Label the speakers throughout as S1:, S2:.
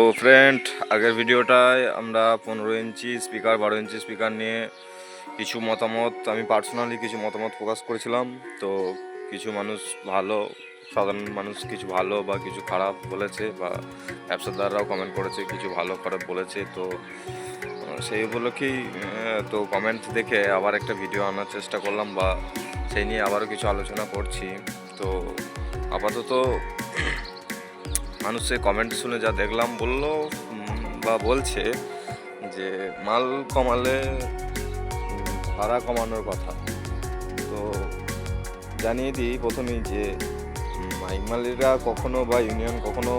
S1: তো ফ্রেন্ড আগের ভিডিওটায় আমরা পনেরো ইঞ্চি স্পিকার বারো ইঞ্চি স্পিকার নিয়ে কিছু মতামত, আমি পার্সোনালি কিছু মতামত প্রকাশ করেছিলাম। তো কিছু মানুষ ভালো, সাধারণ মানুষ কিছু ভালো বা কিছু খারাপ বলেছে বা ব্যবসাদাররাও কমেন্ট করেছে, কিছু ভালো খারাপ বলেছে, তো সেই উপলক্ষেই তো কমেন্ট দেখে আবার একটা ভিডিও আনার চেষ্টা করলাম বা সেই নিয়ে আবারও কিছু আলোচনা করছি। তো আপাতত মানুষের কমেন্ট শুনে যা দেখলাম বলল বা বলছে যে, মাল কমালে ভাড়া কমানোর কথা। তো জানিয়ে দিই প্রথমেই যে মাইক মালিকরা কখনো বা ইউনিয়ন কখনো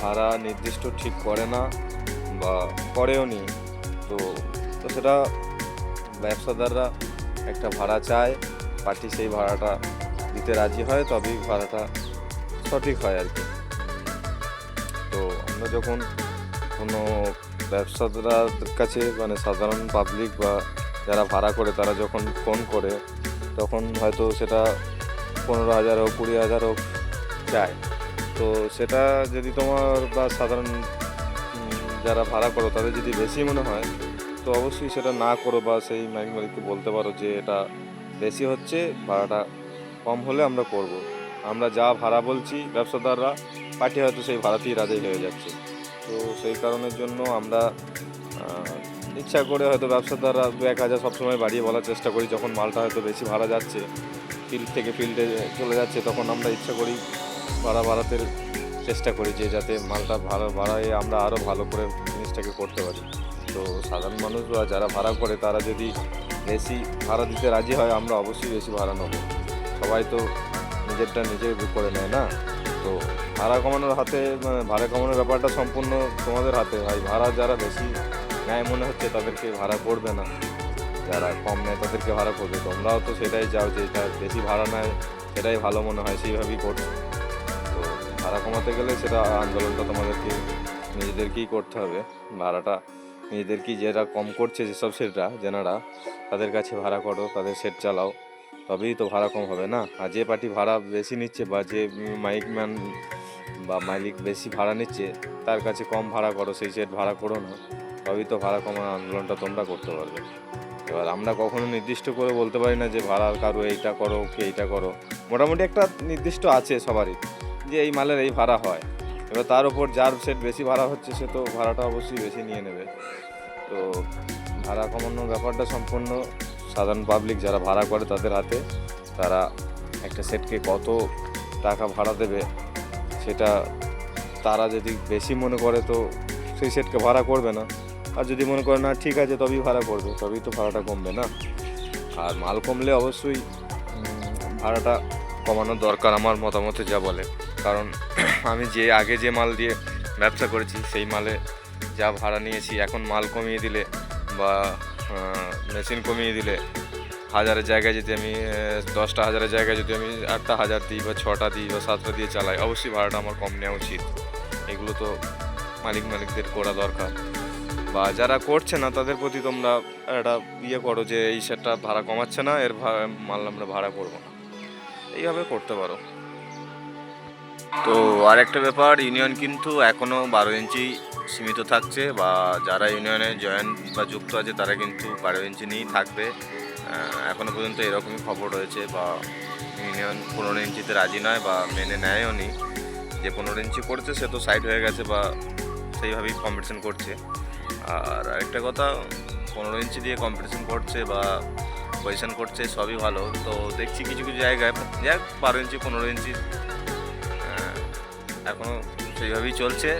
S1: ভাড়া নির্দিষ্ট ঠিক করে না বা করেও নি। তো তো সেটা ব্যবসাদাররা একটা ভাড়া চায়, পার্টি সেই ভাড়াটা দিতে রাজি হয়, তবেই ভাড়াটা সঠিক হয় আর কি। আমরা যখন কোনো ব্যবসাদার কাছে মানে সাধারণ পাবলিক বা যারা ভাড়া করে তারা যখন ফোন করে, তখন হয়তো সেটা পনেরো হাজার হোক, কুড়ি হাজার হোক চায় তো সেটা যদি তোমার বা সাধারণ যারা ভাড়া করো, তাদের যদি বেশি মনে হয়, তো অবশ্যই সেটা না করো বা সেই মাইক মালিককে বলতে পারো যে এটা বেশি হচ্ছে, ভাড়াটা কম হলে আমরা করব। আমরা যা ভাড়া বলছি ব্যবসাদাররা পার্টি হয়তো সেই ভাড়াতেই রাজি হয়ে যাচ্ছে। তো সেই কারণের জন্য আমরা ইচ্ছা করে হয়তো ব্যবসাদাররা দু এক হাজার সবসময় বাড়িয়ে বলার চেষ্টা করি, যখন মালটা হয়তো বেশি ভাড়া যাচ্ছে ফিল্ড থেকে ফিল্ডে চলে যাচ্ছে, তখন আমরা ইচ্ছা করি ভাড়া বাড়াতে চেষ্টা করি যে যাতে মালটা ভাড়া বাড়ায় আমরা আরও ভালো করে জিনিসটাকে করতে পারি। তো সাধারণ মানুষ বা যারা ভাড়া করে, তারা যদি বেশি ভাড়া দিতে রাজি হয়, আমরা অবশ্যই বেশি ভাড়া নেব। সবাই তো নিজেরটা নিজে করে নেয় না? তো ভাড়া কমানোর হাতে মানে ভাড়া কমানোর ব্যাপারটা সম্পূর্ণ তোমাদের হাতে। ভাই, ভাড়া যারা বেশি নেয় মনে হচ্ছে তাদেরকে ভাড়া করবে না। যারা কম নেয় তাদেরকে ভাড়া করবে। তোমরাও তো সেটাই চাও যে বেশি ভাড়া নেয়, সেটাই ভালো মনে হয়, সেইভাবেই করছ তো ভাড়া কমাতে গেলে সেটা আন্দোলনটা তোমাদেরকে, নিজেদেরকেই করতে হবে। ভাড়াটা নিজেদেরকেই যেটা কম করছে যেসব সেটরা জেনারা তাদের কাছে ভাড়া করো, তাদের সেট চালাও, তবেই তো ভাড়া কম হবে না? আর যে পার্টি ভাড়া বেশি নিচ্ছে বা যে মাইক ম্যান বা মালিক বেশি ভাড়া নিচ্ছে, তার কাছে কম ভাড়া করো, সেই সেট ভাড়া করো না। তবেই তো ভাড়া কমার আন্দোলনটা তোমরা করতে পারবে। এবার আমরা কখনো নির্দিষ্ট করে বলতে পারি না যে ভাড়া কারও এইটা করো, কি এইটা করো। মোটামুটি একটা নির্দিষ্ট আছে সবারই যে এই মালের এই ভাড়া হয়। এবার তার উপর যার সেট বেশি ভাড়া হচ্ছে, সে তো ভাড়াটা অবশ্যই বেশি নিয়ে নেবে। তো ভাড়া কমানোর ব্যাপারটা সম্পূর্ণ সাধারণ পাবলিক যারা ভাড়া করে তাদের হাতে, তারা একটা সেটকে কত টাকা ভাড়া দেবে সেটা তারা যদি বেশি মনে করে তো সেই সেটকে ভাড়া করবে না। আর যদি মনে করে না, ঠিক আছে, তবেই ভাড়া করবে। তবেই তো ভাড়াটা কমবে না। আর মাল কমলে অবশ্যই ভাড়াটা কমানোর দরকার আমার মতামতে যা বলে। কারণ আমি যে, আগে যে মাল দিয়ে ব্যবসা করেছি, সেই মালে যা ভাড়া নিয়েছি, এখন মাল কমিয়ে দিলে বা মেশিন কমিয়ে দিলে হাজারের জায়গায় যদি আমি দশটা হাজারের জায়গায় যদি আমি আটটা হাজার দিই বা ছটা দিই বা সাতটা দিয়ে চালাই, অবশ্যই ভাড়াটা আমার কম নেওয়া উচিত। এগুলো তো মালিক মালিকদের করা দরকার। বা যারা করছে না, তাদের প্রতি তোমরা একটা ইয়ে করো যে, এই সেটটা ভাড়া কমাচ্ছে না, এর মাল আমরা ভাড়া করব না। এইভাবে করতে পারো। তো আরেকটা ব্যাপার, ইউনিয়ন কিন্তু এখনও বারো ইঞ্চি সীমিত থাকছে বা যারা ইউনিয়নে জয়েন বা যুক্ত আছে, তারা কিন্তু বারো ইঞ্চি নিয়েই থাকবে। আহ, এখনও পর্যন্ত এরকমই খবর রয়েছে বা ইউনিয়ন পনেরো ইঞ্চিতে রাজি নয় বা মেনে নেয়ও নি। যে পনেরো ইঞ্চি করছে সে তো সাইড হয়ে গেছে বা সেইভাবেই কম্পিটিশন করছে। আর আরেকটা কথা পনেরো ইঞ্চি দিয়ে কম্পিটিশন করছে বা পজিশন করছে সবই ভালো। তো দেখছি কিছু কিছু জায়গায় যাক বারো ইঞ্চি পনেরো ইঞ্চি এখনও সেইভাবেই চলছে।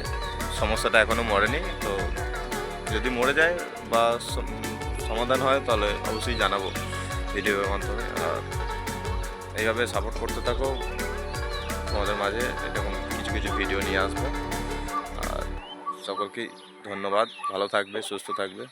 S1: সমস্যাটা এখনও মরেনি। তো যদি মরে যায় বা সমাধান হয়, তাহলে অবশ্যই জানাব ভিডিওর মাধ্যমে। আর এইভাবে সাপোর্ট করতে থাকো। তোমাদের মাঝে এরকম কিছু কিছু ভিডিও নিয়ে আসব। আর সকলকেই ধন্যবাদ। ভালো থাকবে, সুস্থ থাকবে।